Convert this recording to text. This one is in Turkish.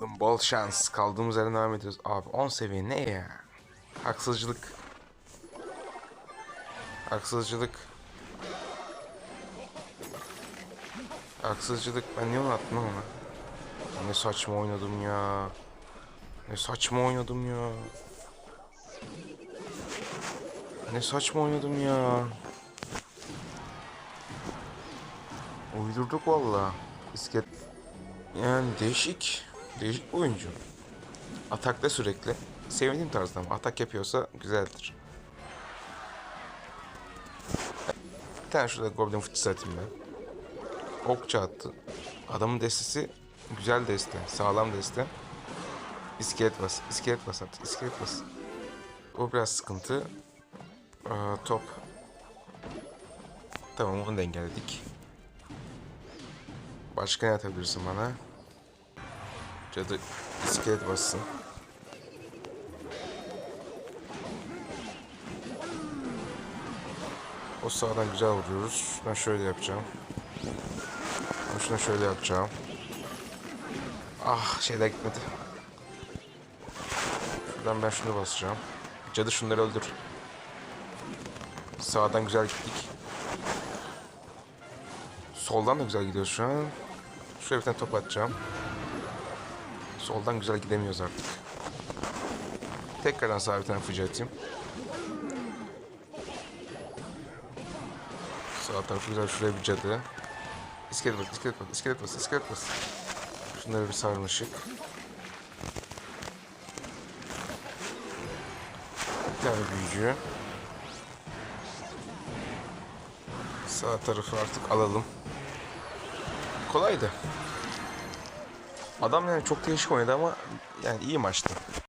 Bol şans. Kaldığımız yerden devam ediyoruz. Abi 10 seviye ne ya? Haksızcılık. Haksızcılık. Haksızcılık. Ben niye onu attım ona? Ne saçma oynadım ya. Ne saçma oynadım ya. Ne saçma oynadım ya. Uydurduk valla. İsket. Yani değişik. Değişik oyuncu. Atakta sürekli. Sevdiğim tarzda ama atak yapıyorsa güzeldir. Bir tane şurada Goblin fıçısı atayım ben. Okça attı. Adamın destesi güzel deste. Sağlam deste. İskelet bas. İskelet bas at. İskelet bas. O biraz sıkıntı. Ee, top. Tamam onu da engelledik. Başka ne atabilirsin bana? Cadı iskelet bassın. O sağdan güzel vuruyoruz. Ben şöyle yapacağım. Ben şuna şöyle yapacağım. Ah şeyler gitmedi. Şuradan ben şunu basacağım. Cadı şunları öldür. Sağdan güzel gittik. Soldan da güzel gidiyoruz şu an. Şuraya bir tane top atacağım. Soldan güzel gidemiyoruz artık. Tekrardan tane fıcı atayım. Sağ tarafı güzel şuraya bir cadı. İskelet bas, iskelet bas, iskelet bas, iskelet bas. Şunları bir sarmışık. Bir tane büyücü. Sağ tarafı artık alalım. Kolaydı. Adam yani çok değişik oynadı ama yani iyi maçtı.